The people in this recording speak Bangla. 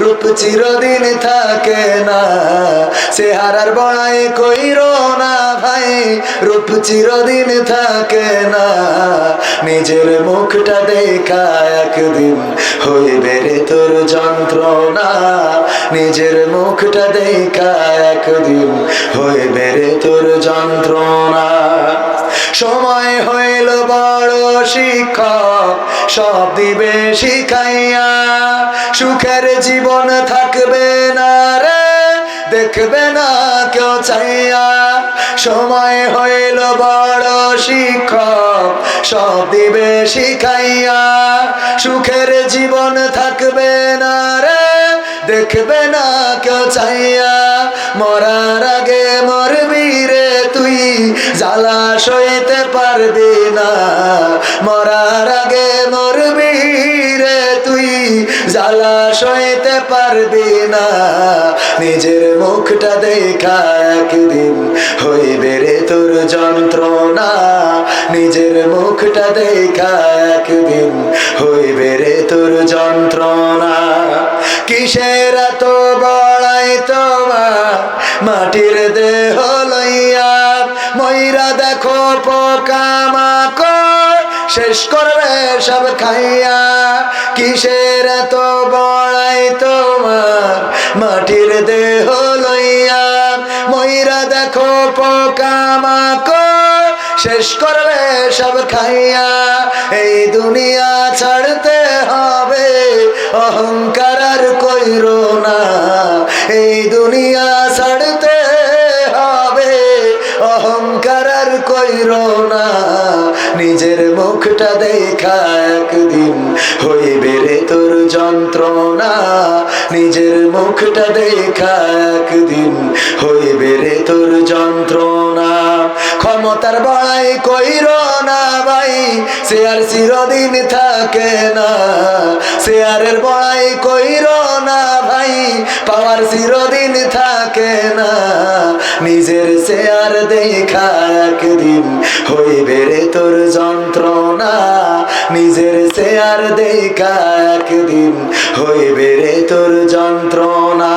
রূপ চিরদিন থাকে না। সে হারার বড়াই কইর না ভাই, রূপ চিরদিন থাকে না। নিজের মুখটা দেখা একদিন হইবে রে তোর যন্ত্রণা। নিজের মুখটা দেখা একদিন হইবে রে তোর যন্ত্রণা। সময় বড় শিক্ষক সব দিবে শিখাইয়া। সুখের জীবন থাকবে না রে, দেখবে না কেউ চাইয়া। সময় হইল বড় শিক্ষক সব দিবে শিখাইয়া। সুখের জীবন থাকবে না রে, দেখবে না কেউ চাইয়া। মরার আগে মরবি রে জ্বালা সইতে পারবি না। মরার আগে মরবি রে তুই। জ্বালা সইতে পারবি না। নিজের মুখটা দেখা একদিন হইবে রে তোর যন্ত্রণা। নিজের মুখটা দেখা একদিন হইবে রে তোর যন্ত্রণা। কিসের তো বড়াই তোমার মাটির দেহ লইয়া ময়রা দেখো পোকা মাকড়। শেষ করবে সব খাইয়া। কিসের এত বড়াই তোমার? মাটির দেহ লইয়া। ময়রা দেখো পোকা মাকড়। শেষ করবে সব খাইয়া। এই দুনিয়া ছাড়তে হবে। অহংকার আর কইর না। এই দুনিয়া ছাড়তে অহংকার আর কইর না, নিজের মুখটা দেখা একদিন হইবে রে তোর যন্ত্রণা। নিজের মুখটা দেখা একদিন হইবে রে তোর যন্ত্রণা। ক্ষমতার বড়াই কইর না ভাই সে আর চিরদিন থাকে না। সে আরের বড়াই কইর না ভাই, পাওয়ার চিরদিন থাকে না। নিজের আর দেখা একদিন হইবে রে তোর যন্ত্রণা। নিজের আর দেখা একদিন হইবে রে তোর যন্ত্রণা।